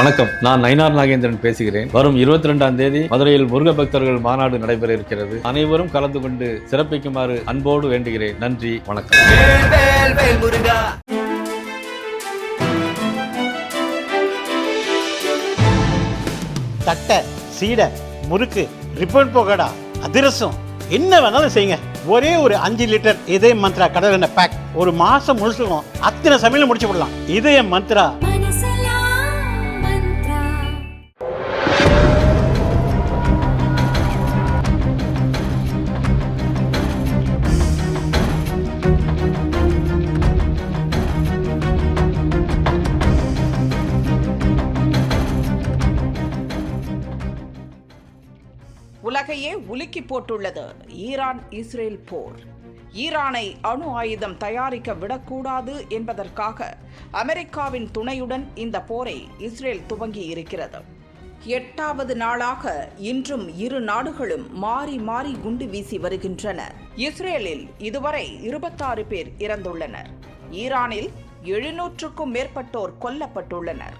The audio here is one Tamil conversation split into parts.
வணக்கம். நான் நயனார் நாகேந்திரன் பேசுகிறேன். வரும் இருபத்தி ரெண்டாம் தேதி மதுரையில் முருக பக்தர்கள் மாநாடு நடைபெற இருக்கிறது. அனைவரும் கலந்து கொண்டு சிறப்பிக்குமாறு அன்போடு வேண்டுகிறேன். நன்றி வணக்கம். தட்டை சீடை முறுக்கு ரிப்பன் போகடா அதிரசம் என்ன வேணாலும் செய்யுங்க. ஒரே ஒரு அஞ்சு லிட்டர் இதய மந்த்ரா கடல் எண்ணெய் பேக் ஒரு மாசம் முழுசுக்கும் அத்தனை சமையல முடிச்சு விடலாம் இதய மந்த்ரா. போட்டுள்ளது. ஈரான் இஸ்ரேல் போர். ஈரானை அணு ஆயுதம் தயாரிக்க விடக்கூடாது என்பதற்காக அமெரிக்காவின் துணையுடன் இந்த போரை இஸ்ரேல் துவங்கி இருக்கிறது எட்டாவது நாளாக இன்றும் இரு நாடுகளும் மாறி மாறி குண்டு வீசி வருகின்றன. இஸ்ரேலில் இதுவரை இருபத்தாறு பேர் இறந்துள்ளனர். ஈரானில் எழுநூற்றுக்கும் மேற்பட்டோர் கொல்லப்பட்டுள்ளனர்.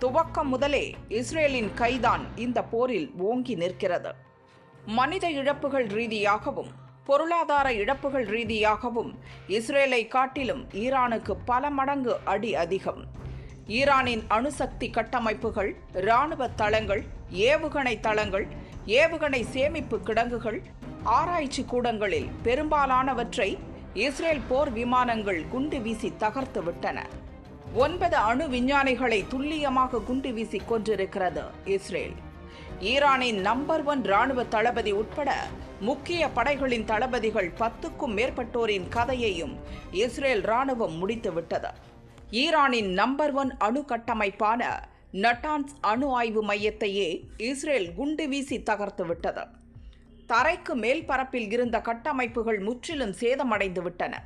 துவக்கம் முதலே இஸ்ரேலின் கைதான் இந்த போரில் ஓங்கி நிற்கிறது. மனித இழப்புகள் ரீதியாகவும் பொருளாதார இழப்புகள் ரீதியாகவும் இஸ்ரேலை காட்டிலும் ஈரானுக்கு பல மடங்கு அடி அதிகம். ஈரானின் அணுசக்தி கட்டமைப்புகள் இராணுவ தளங்கள் ஏவுகணை தளங்கள் ஏவுகணை சேமிப்பு கிடங்குகள் ஆராய்ச்சி கூடங்களில் பெரும்பாலானவற்றை இஸ்ரேல் போர் விமானங்கள் குண்டு வீசி தகர்த்து விட்டன. ஒன்பது அணு விஞ்ஞானிகளை துல்லியமாக குண்டு வீசி கொன்றிருக்கிறது இஸ்ரேல். ஈரானின் நம்பர் ஒன் ராணுவ தளபதி உட்பட முக்கிய படைகளின் தளபதிகள் பத்துக்கும் மேற்பட்டோரின் கதையையும் இஸ்ரேல் ராணுவம் முடித்துவிட்டது. ஈரானின் நம்பர் ஒன் அணு கட்டமைப்பான நட்டான்ஸ் அணு ஆய்வு மையத்தையே இஸ்ரேல் குண்டு வீசி தகர்த்து விட்டது தரைக்கு மேல் பரப்பில் இருந்த கட்டமைப்புகள் முற்றிலும் சேதமடைந்து விட்டன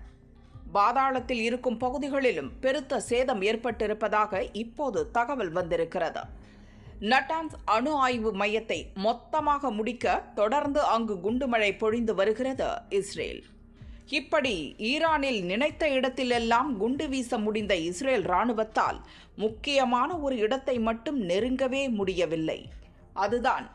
பாதாளத்தில் இருக்கும் பகுதிகளிலும் பெருத்த சேதம் ஏற்பட்டிருப்பதாக இப்போது தகவல் வந்திருக்கிறது. நட்டான்ஸ் அணு ஆய்வு மையத்தை மொத்தமாக முடிக்க தொடர்ந்து அங்கு குண்டுமழை பொழிந்து வருகிறது இஸ்ரேல். இப்படி ஈரானில் நினைத்த இடத்திலெல்லாம் குண்டு வீச முடிந்த இஸ்ரேல் ராணுவத்தால் முக்கியமான ஒரு இடத்தை மட்டும் நெருங்கவே முடியவில்லை. அதுதான்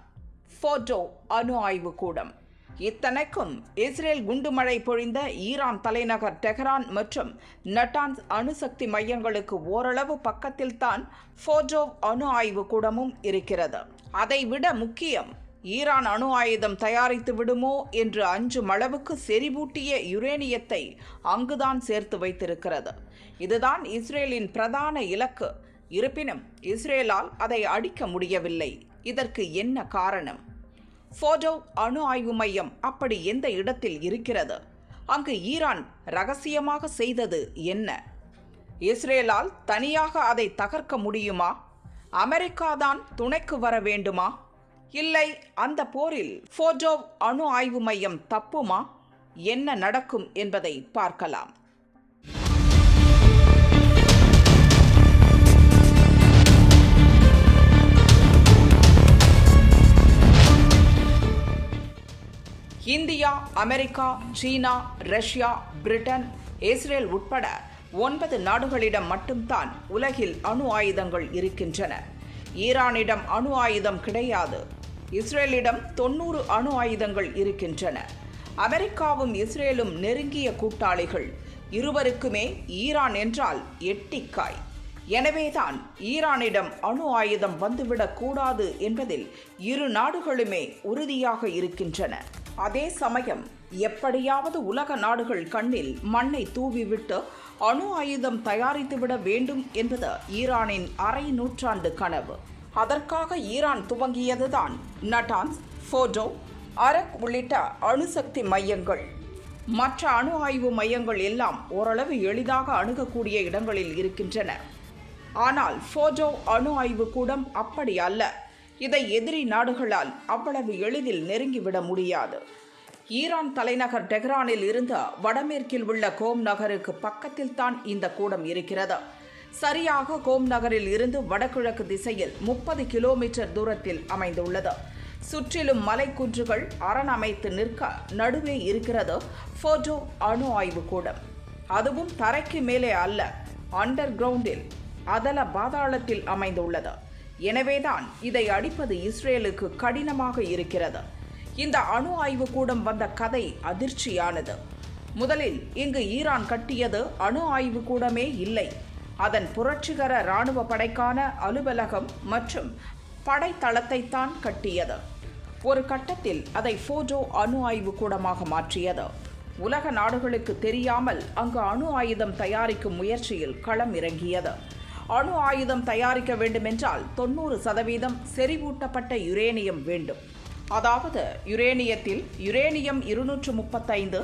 ஃபோட்டோ அணு ஆய்வு கூடம். இத்தனைக்கும் இஸ்ரேல் குண்டுமழை பொழிந்த ஈரான் தலைநகர் டெஹரான் மற்றும் நட்டான்ஸ் அணுசக்தி மையங்களுக்கு ஓரளவு பக்கத்தில்தான் ஃபோஜோவ் அணு ஆய்வு கூடமும் இருக்கிறது. அதைவிட முக்கியம் ஈரான் அணு ஆயுதம் தயாரித்து விடுமோ என்று அஞ்சும் அளவுக்கு செறிவூட்டிய யுரேனியத்தை அங்குதான் சேர்த்து வைத்திருக்கிறது. இதுதான் இஸ்ரேலின் பிரதான இலக்கு. இருப்பினும் இஸ்ரேலால் அதை அடிக்க முடியவில்லை. இதற்கு என்ன காரணம்? ஃபோடோ அணு ஆய்வு மையம் அப்படி எந்த இடத்தில் இருக்கிறது? அங்கு ஈரான் ரகசியமாக செய்தது என்ன? இஸ்ரேலால் தனியாக அதை தகர்க்க முடியுமா? அமெரிக்கா தான் துணைக்கு வர வேண்டுமா? இல்லை அந்த போரில் ஃபோடோ அணு ஆய்வு மையம் தப்புமா? என்ன நடக்கும் என்பதை பார்க்கலாம். இந்தியா அமெரிக்கா சீனா ரஷ்யா பிரிட்டன் இஸ்ரேல் உட்பட ஒன்பது நாடுகளிடம் மட்டும்தான் உலகில் அணு ஆயுதங்கள் இருக்கின்றன. ஈரானிடம் அணு ஆயுதம் கிடையாது. இஸ்ரேலிடம் தொண்ணூறு அணு ஆயுதங்கள் இருக்கின்றன. அமெரிக்காவும் இஸ்ரேலும் நெருங்கிய கூட்டாளிகள். இருவருக்குமே ஈரான் என்றால் எட்டிக்காய். எனவேதான் ஈரானிடம் அணு ஆயுதம் வந்துவிடக் கூடாது என்பதில் இரு நாடுகளுமே உறுதியாக இருக்கின்றன. அதே சமயம் எப்படியாவது உலக நாடுகள் கண்ணில் மண்ணை தூவிவிட்டு அணு ஆயுதம் தயாரித்துவிட வேண்டும் என்பது ஈரானின் அரை நூற்றாண்டு கனவு. அதற்காக ஈரான் துவங்கியதுதான் நட்டான்ஸ் ஃபோடோ அரக் உள்ளிட்ட அணுசக்தி மையங்கள். மற்ற அணு ஆய்வு மையங்கள் எல்லாம் ஓரளவு எளிதாக அணுகக்கூடிய இடங்களில் இருக்கின்றன. ஆனால் ஃபோஜோ அணு ஆய்வு கூடம் அப்படி அல்ல. இதை எதிரி நாடுகளால் அவ்வளவு எளிதில் நெருங்கிவிட முடியாது. ஈரான் தலைநகர் டெஹ்ரானில் இருந்து வடமேற்கில் உள்ள கோம் நகருக்கு பக்கத்தில் தான் இந்த கூடம் இருக்கிறது. சரியாக கோம் நகரில் இருந்து வடகிழக்கு திசையில் முப்பது கிலோமீட்டர் தூரத்தில் அமைந்துள்ளது. சுற்றிலும் மலைக்குன்றுகள் அரண் அமைத்து நிற்க நடுவே இருக்கிறது ஃபோட்டோ அணு ஆய்வு கூடம். அதுவும் தரைக்கு மேலே அல்ல அண்டர் கிரவுண்டில் அதல பாதாளத்தில் அமைந்துள்ளது. எனவேதான் இதை அடிப்பது இஸ்ரேலுக்கு கடினமாக இருக்கிறது. இந்த அணு ஆய்வு கூடம் வந்த கதை அதிர்ச்சியானது. முதலில் இங்கு ஈரான் கட்டியது அணு ஆய்வு கூடமே இல்லை. அதன் புரட்சிகர இராணுவ படைக்கான அலுவலகம் மற்றும் படைத்தளத்தைத்தான் கட்டியது. ஒரு கட்டத்தில் அதை ஃபோஜோ அணு ஆய்வு கூடமாக மாற்றியது. உலக நாடுகளுக்கு தெரியாமல் அங்கு அணு ஆயுதம் தயாரிக்கும் முயற்சியில் களம் இறங்கியது அணு ஆயுதம் தயாரிக்க வேண்டுமென்றால் தொண்ணூறு சதவீதம் செறிவூட்டப்பட்ட யுரேனியம் வேண்டும். அதாவது யுரேனியத்தில் யுரேனியம் இருநூற்று முப்பத்தைந்து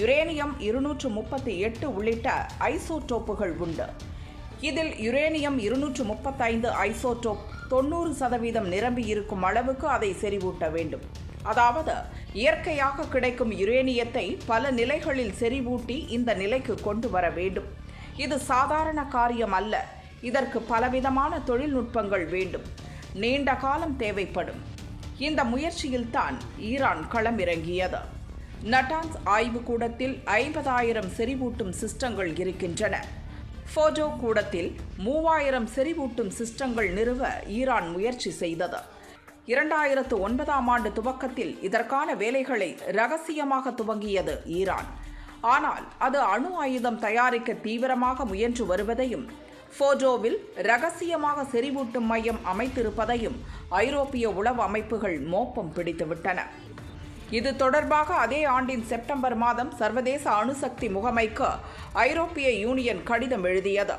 யுரேனியம் இருநூற்று முப்பத்தி எட்டு உள்ளிட்ட ஐசோடோப்புகள் உண்டு. இதில் யுரேனியம் இருநூற்று முப்பத்தைந்து ஐசோடோப் தொண்ணூறு சதவீதம் நிரம்பி இருக்கும் அளவுக்கு அதை செறிவூட்ட வேண்டும். அதாவது இயற்கையாக கிடைக்கும் யுரேனியத்தை பல நிலைகளில் செறிவூட்டி இந்த நிலைக்கு கொண்டு வர வேண்டும். இது சாதாரண காரியம் அல்ல. இதற்கு பலவிதமான தொழில்நுட்பங்கள் வேண்டும். நீண்ட காலம் தேவைப்படும். இந்த முயற்சியில்தான் ஈரான் களமிறங்கியது. நட்டான்ஸ் ஆய்வுக்கூடத்தில் ஐம்பதாயிரம் செறிவூட்டும் சிஸ்டங்கள் இருக்கின்றன. ஃபோஜோ கூடத்தில் மூவாயிரம் செறிவூட்டும் சிஸ்டங்கள் நிறுவ ஈரான் முயற்சி செய்தது. இரண்டாயிரத்து ஒன்பதாம் ஆண்டு துவக்கத்தில் இதற்கான வேலைகளை ரகசியமாக துவங்கியது ஈரான். ஆனால் அது அணு ஆயுதம் தயாரிக்க தீவிரமாக முயன்று வருவதையும் ஃபோஜோவில் ரகசியமாக செறிவூட்டும் மையம் அமைத்திருப்பதையும் ஐரோப்பிய உளவு அமைப்புகள் மோப்பம் பிடித்துவிட்டன. இது தொடர்பாக அதே ஆண்டின் செப்டம்பர் மாதம் சர்வதேச அணுசக்தி முகமைக்கு ஐரோப்பிய யூனியன் கடிதம் எழுதியது.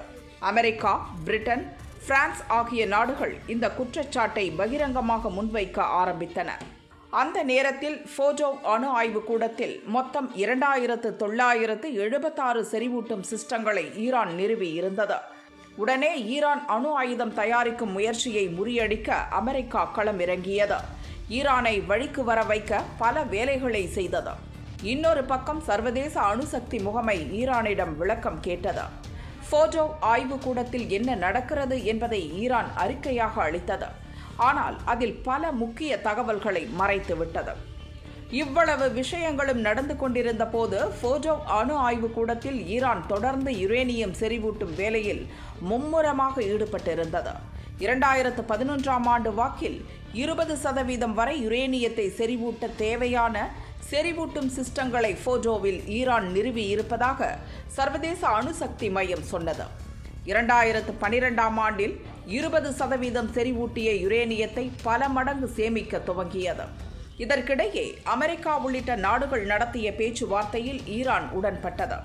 அமெரிக்கா பிரிட்டன் பிரான்ஸ் ஆகிய நாடுகள் இந்த குற்றச்சாட்டை பகிரங்கமாக முன்வைக்க ஆரம்பித்தன. அந்த நேரத்தில் ஃபோஜோ அணு ஆய்வு கூடத்தில் மொத்தம் இரண்டாயிரத்து தொள்ளாயிரத்து எழுபத்தாறு செறிவூட்டும் சிஸ்டங்களை ஈரான் நிறுவி இருந்தது உடனே ஈரான் அணு ஆயுதம் தயாரிக்கும் முயற்சியை முறியடிக்க அமெரிக்கா களமிறங்கியது. ஈரானை வழிக்கு வர வைக்க பல வேலைகளை செய்தது. இன்னொரு பக்கம் சர்வதேச அணுசக்தி முகமை ஈரானிடம் விளக்கம் கேட்டது. ஃபோஜோ ஆய்வு கூடத்தில் என்ன நடக்கிறது என்பதை ஈரான் அறிக்கையாக அளித்தது. ஆனால் அதில் பல முக்கிய தகவல்களை மறைத்துவிட்டது. இவ்வளவு விஷயங்களும் நடந்து கொண்டிருந்த போது ஃபோஜோ அணு ஆய்வு கூடத்தில் ஈரான் தொடர்ந்து யுரேனியம் செறிவூட்டும் வேலையில் மும்முரமாக ஈடுபட்டிருந்தது. இரண்டாயிரத்து பதினொன்றாம் ஆண்டு வாக்கில் இருபது சதவீதம் வரை யுரேனியத்தை செறிவூட்ட தேவையான செறிவூட்டும் சிஸ்டங்களை ஃபோஜோவில் ஈரான் நிறுவி இருப்பதாக சர்வதேச அணுசக்தி மையம் சொன்னது. இரண்டாயிரத்து பனிரெண்டாம் ஆண்டில் இருபது சதவீதம் செறிவூட்டிய யுரேனியத்தை பல மடங்கு சேமிக்க துவங்கியது. இதற்கிடையே அமெரிக்கா உள்ளிட்ட நாடுகள் நடத்திய பேச்சுவார்த்தையில் ஈரான் உடன்பட்டது.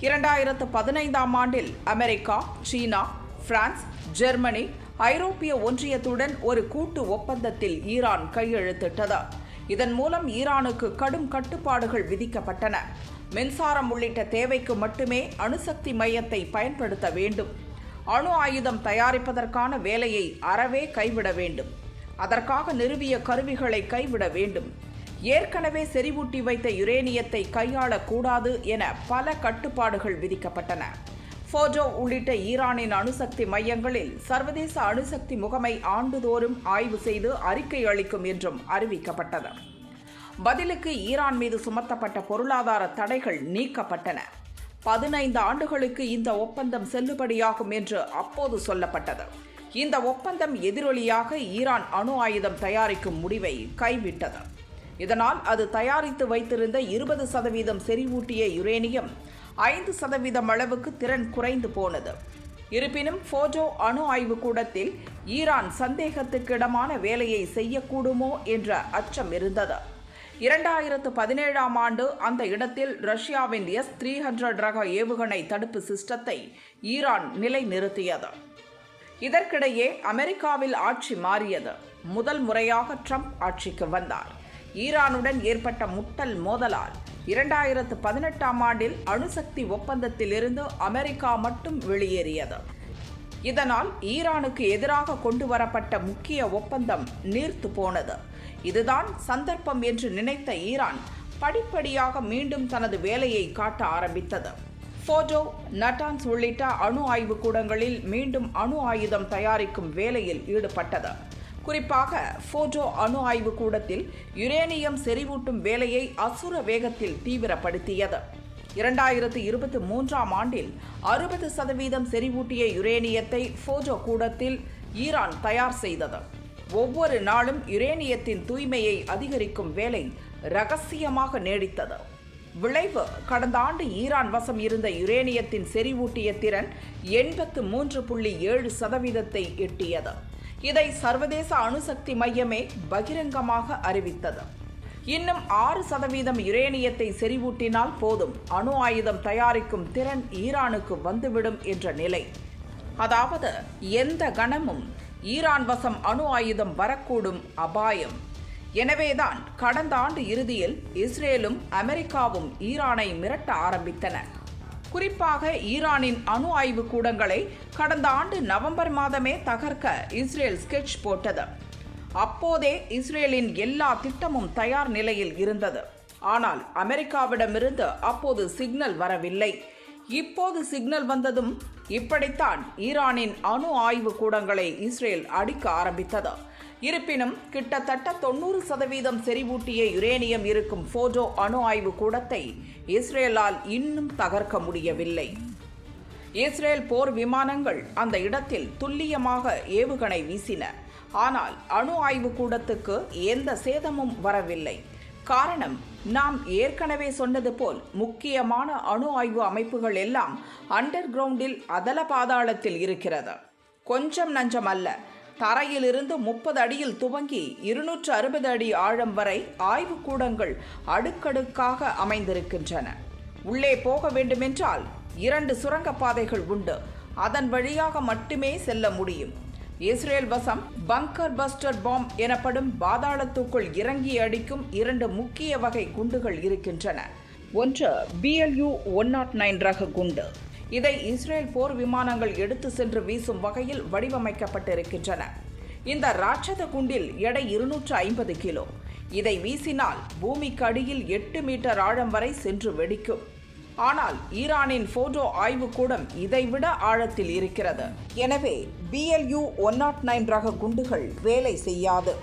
இரண்டாயிரத்து பதினைந்தாம் ஆண்டில் அமெரிக்கா சீனா பிரான்ஸ் ஜெர்மனி ஐரோப்பிய ஒன்றியத்துடன் ஒரு கூட்டு ஒப்பந்தத்தில் ஈரான் கையெழுத்திட்டது. இதன் மூலம் ஈரானுக்கு கடும் கட்டுப்பாடுகள் விதிக்கப்பட்டன. மின்சாரம் உள்ளிட்ட தேவைக்கு மட்டுமே அணுசக்தி மையத்தை பயன்படுத்த வேண்டும். அணு ஆயுதம் தயாரிப்பதற்கான வேலையை அறவே கைவிட வேண்டும். அதற்காக நிறுவிய கருவிகளை கைவிட வேண்டும். ஏற்கனவே செறிவூட்டி வைத்த யுரேனியத்தை கையாளக்கூடாது என பல கட்டுப்பாடுகள் விதிக்கப்பட்டன. ஃபோஜோ உள்ளிட்ட ஈரானின் அணுசக்தி மையங்களில் சர்வதேச அணுசக்தி முகமை ஆண்டுதோறும் ஆய்வு செய்து அறிக்கை அளிக்கும் என்றும் அறிவிக்கப்பட்டது. பதிலுக்கு ஈரான் மீது சுமத்தப்பட்ட பொருளாதார தடைகள் நீக்கப்பட்டன. பதினைந்து ஆண்டுகளுக்கு இந்த ஒப்பந்தம் செல்லுபடியாகும் என்று அப்போது சொல்லப்பட்டது. இந்த ஒப்பந்தம் எதிரொலியாக ஈரான் அணு ஆயுதம் தயாரிக்கும் முடிவை கைவிட்டது. இதனால் அது தயாரித்து வைத்திருந்த இருபது சதவீதம் செறிவூட்டிய யுரேனியம் ஐந்து சதவீதம் அளவுக்கு திறன் குறைந்து போனது. இருப்பினும் ஃபோஜோ அணு ஆய்வு கூடத்தில் ஈரான் சந்தேகத்துக்கிடமான வேலையை செய்யக்கூடுமோ என்ற அச்சம் இருந்தது. இரண்டாயிரத்து பதினேழாம் ஆண்டு அந்த இடத்தில் ரஷ்யாவின் எஸ் த்ரீ ஹண்ட்ரட் ரக ஏவுகணை தடுப்பு சிஸ்டத்தை ஈரான் நிலைநிறுத்தியது. இதற்கிடையே அமெரிக்காவில் ஆட்சி மாறியது. முதல் முறையாக ட்ரம்ப் ஆட்சிக்கு வந்தார். ஈரானுடன் ஏற்பட்ட முட்டல் மோதலால் இரண்டாயிரத்து பதினெட்டாம் ஆண்டில் அணுசக்தி ஒப்பந்தத்திலிருந்து அமெரிக்கா மட்டும் வெளியேறியது. இதனால் ஈரானுக்கு எதிராக கொண்டு வரப்பட்ட முக்கிய ஒப்பந்தம் நீர்த்து போனது. இதுதான் சந்தர்ப்பம் என்று நினைத்த ஈரான் படிப்படியாக மீண்டும் தனது வேலையை காட்ட ஆரம்பித்தது. போட்டோ நட்டான்ஸ் உள்ளிட்ட அணு ஆய்வு கூடங்களில் மீண்டும் அணு ஆயுதம் தயாரிக்கும் வேலையில் ஈடுபட்டது. குறிப்பாக போட்டோ அணு ஆய்வு கூடத்தில் யுரேனியம் செறிவூட்டும் வேலையை அசுர வேகத்தில் தீவிரப்படுத்தியது. இரண்டாயிரத்து இருபத்தி மூன்றாம் ஆண்டில் அறுபது சதவீதம் செறிவூட்டிய யுரேனியத்தை ஃபோஜோ கூடத்தில் ஈரான் தயார் செய்தது. ஒவ்வொரு நாளும் யுரேனியத்தின் தூய்மையை அதிகரிக்கும் வேலை ரகசியமாக நீடித்தது. விளைவு. கடந்த ஆண்டு ஈரான் வசம் இருந்த யுரேனியத்தின் செறிவூட்டிய திறன் எண்பத்து மூன்று புள்ளி ஏழு சதவீதத்தை எட்டியது. இதை சர்வதேச அணுசக்தி மையமே பகிரங்கமாக அறிவித்தது. இன்னும் ஆறு சதவீதம் யுரேனியத்தை செறிவூட்டினால் போதும். அணு ஆயுதம் தயாரிக்கும் திறன் ஈரானுக்கு வந்துவிடும் என்ற நிலை. அதாவது எந்த கணமும் ஈரான் வசம் அணு ஆயுதம் வரக்கூடும் அபாயம். எனவேதான் கடந்த ஆண்டு இறுதியில் இஸ்ரேலும் அமெரிக்காவும் ஈரானை மிரட்ட ஆரம்பித்தன. குறிப்பாக ஈரானின் அணு ஆய்வு கூடங்களை கடந்த ஆண்டு நவம்பர் மாதமே தகர்க்க இஸ்ரேல் ஸ்கெட்ச் போட்டது. அப்போதே இஸ்ரேலின் எல்லா திட்டமும் தயார் நிலையில் இருந்தது. ஆனால் அமெரிக்காவிடமிருந்து அப்போது சிக்னல் வரவில்லை. இப்போது சிக்னல் வந்ததும் இப்படித்தான் ஈரானின் அணு ஆய்வு கூடங்களை இஸ்ரேல் அடிக்க ஆரம்பித்தது. இருப்பினும் கிட்டத்தட்ட தொண்ணூறு சதவீதம் செறிவூட்டிய யுரேனியம் இருக்கும் போட்டோ அணு ஆய்வு கூடத்தை இஸ்ரேலால் இன்னும் தகர்க்க முடியவில்லை. இஸ்ரேல் போர் விமானங்கள் அந்த இடத்தில் துல்லியமாக ஏவுகணை வீசின. ஆனால் அணு ஆய்வு கூடத்துக்கு எந்த சேதமும் வரவில்லை. காரணம் நாம் ஏற்கனவே சொன்னது போல் முக்கியமான அணு ஆய்வு அமைப்புகள் எல்லாம் அண்டர் கிரவுண்டில் அதல பாதாளத்தில் இருக்கிறது. கொஞ்சம் நஞ்சம் அல்ல தரையிலிருந்து முப்பது அடியில் துவங்கி இருநூற்று அறுபது அடி ஆழம் வரை ஆய்வுக்கூடங்கள் அடுக்கடுக்காக அமைந்திருக்கின்றன. உள்ளே போக வேண்டுமென்றால் இரண்டு சுரங்கப்பாதைகள் உண்டு. அதன் வழியாக மட்டுமே செல்ல முடியும். இஸ்ரேல் வசம் பங்கர் பஸ்டர் பாம் எனப்படும் பாதாளத்துக்குள் இறங்கி அடிக்கும் இரண்டு முக்கிய வகை குண்டுகள் இருக்கின்றன. ஒன்று பிஎல்யூ ஒன் நாட் நைன் ரக குண்டு. இதை இஸ்ரேல் போர் விமானங்கள் எடுத்து சென்று வீசும் வகையில் வடிவமைக்கப்பட்டிருக்கின்றன. இந்த ராட்சத குண்டில் எடை இருநூற்று ஐம்பது கிலோ. இதை வீசினால் பூமிக்கு அடியில் எட்டு மீட்டர் ஆழம் வரை சென்று வெடிக்கும். ஆனால் ஈரானின் போட்டோ ஆய்வுக்கூடம் இதைவிட ஆழத்தில் இருக்கிறது. எனவே பிஎல்யூ ஒன் நாட் நைன் ரக குண்டுகள் வேலை செய்யாது.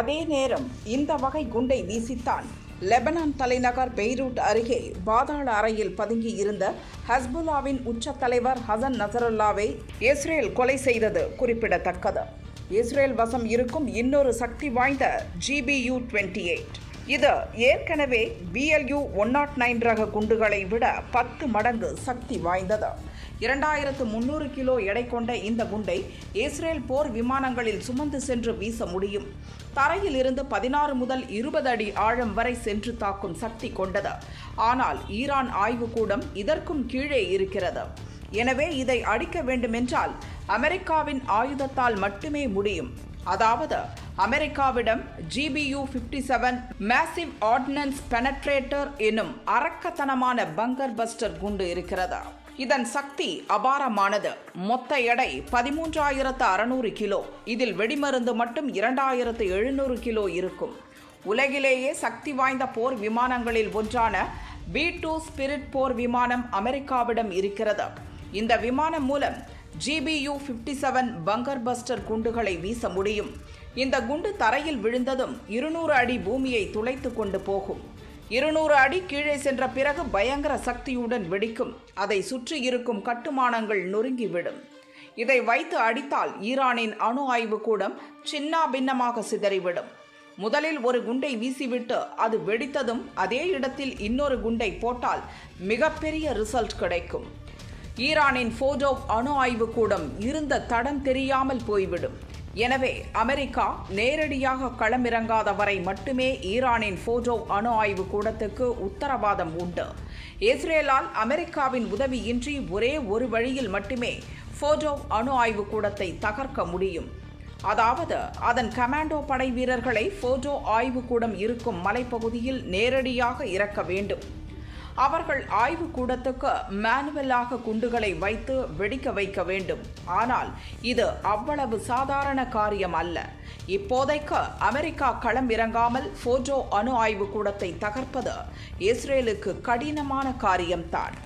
அதே நேரம் இந்த வகை குண்டை வீசித்தான் லெபனான் தலைநகர் பெய்ரூட் அருகே பாதாள அறையில் பதுங்கி இருந்த ஹஸ்புல்லாவின் உச்ச தலைவர் ஹசன் நசரல்லாவை இஸ்ரேல் கொலை செய்தது குறிப்பிடத்தக்கது. இஸ்ரேல் வசம் இருக்கும் இன்னொரு சக்தி வாய்ந்த ஜிபியு டுவெண்ட்டி எயிட் இது ஏற்கனவே பிஎல்யூ ஒன் நாட் நைன் ரக குண்டுகளை விட பத்து மடங்கு சக்தி வாய்ந்தது. இரண்டாயிரத்து முன்னூறு கிலோ எடை கொண்ட இந்த குண்டை இஸ்ரேல் போர் விமானங்களில் சுமந்து சென்று வீச முடியும். தரையில் இருந்து பதினாறு முதல் இருபது அடி ஆழம் வரை சென்று தாக்கும் சக்தி கொண்டது. ஆனால் ஈரான் ஆய்வுக்கூடம் இதற்கும் கீழே இருக்கிறது. எனவே இதை அடிக்க வேண்டுமென்றால் அமெரிக்காவின் ஆயுதத்தால் மட்டுமே முடியும். அதாவது அமெரிக்காவிடம் GBU fifty seven massive ordnance penetrator எனும் அரக்கத்தனமான பங்கர் பஸ்டர் குண்டு இருக்கிறது. இதன் சக்தி அபாரமானது. மொத்த எடை பதிமூன்றாயிரத்து அறுநூறு கிலோ. இதில் வெடிமருந்து மட்டும் இரண்டாயிரத்து எழுநூறு கிலோ இருக்கும். உலகிலேயே சக்தி வாய்ந்த போர் விமானங்களில் ஒன்றான பி டூ ஸ்பிரிட் போர் விமானம் அமெரிக்காவிடம் இருக்கிறது. இந்த விமானம் மூலம் GBU fifty seven bunker buster குண்டுகளை வீச முடியும். இந்த குண்டு தரையில் விழுந்ததும் இருநூறு அடி பூமியை துளைத்து கொண்டு போகும். இருநூறு அடி கீழே சென்ற பிறகு பயங்கர சக்தியுடன் வெடிக்கும். அதை சுற்றி இருக்கும் கட்டுமானங்கள் நொறுங்கிவிடும். இதை வைத்து அடித்தால் ஈரானின் அணு ஆய்வு கூடம் சின்னா பின்னமாக சிதறிவிடும். முதலில் ஒரு குண்டை வீசிவிட்டு அது வெடித்ததும் அதே இடத்தில் இன்னொரு குண்டை போட்டால் மிகப்பெரிய ரிசல்ட் கிடைக்கும். ஈரானின் ஃபோஜோவ் அணு ஆய்வு கூடம் இருந்த தடம் தெரியாமல் போய்விடும். எனவே அமெரிக்கா நேரடியாக களமிறங்காத வரை மட்டுமே ஈரானின் போட்டோ அணு ஆய்வு கூடத்துக்கு உத்தரவாதம் உண்டு. இஸ்ரேலால் அமெரிக்காவின் உதவியின்றி ஒரே ஒரு வழியில் மட்டுமே போட்டோ அணு ஆய்வு கூடத்தை தகர்க்க முடியும். அதாவது அதன் கமாண்டோ படை வீரர்களை ஃபோட்டோ ஆய்வுக்கூடம் இருக்கும் மலைப்பகுதியில் நேரடியாக இறக்க வேண்டும். அவர்கள் ஆய்வு கூடத்துக்கு மேனுவலாக குண்டுகளை வைத்து வெடிக்க வைக்க வேண்டும். ஆனால் இது அவ்வளவு சாதாரண காரியம் அல்ல. இப்போதைக்கு அமெரிக்கா களம் இறங்காமல் ஃபோட்டோ அணு ஆய்வு கூடத்தை தகர்ப்பது இஸ்ரேலுக்கு கடினமான காரியம்தான்.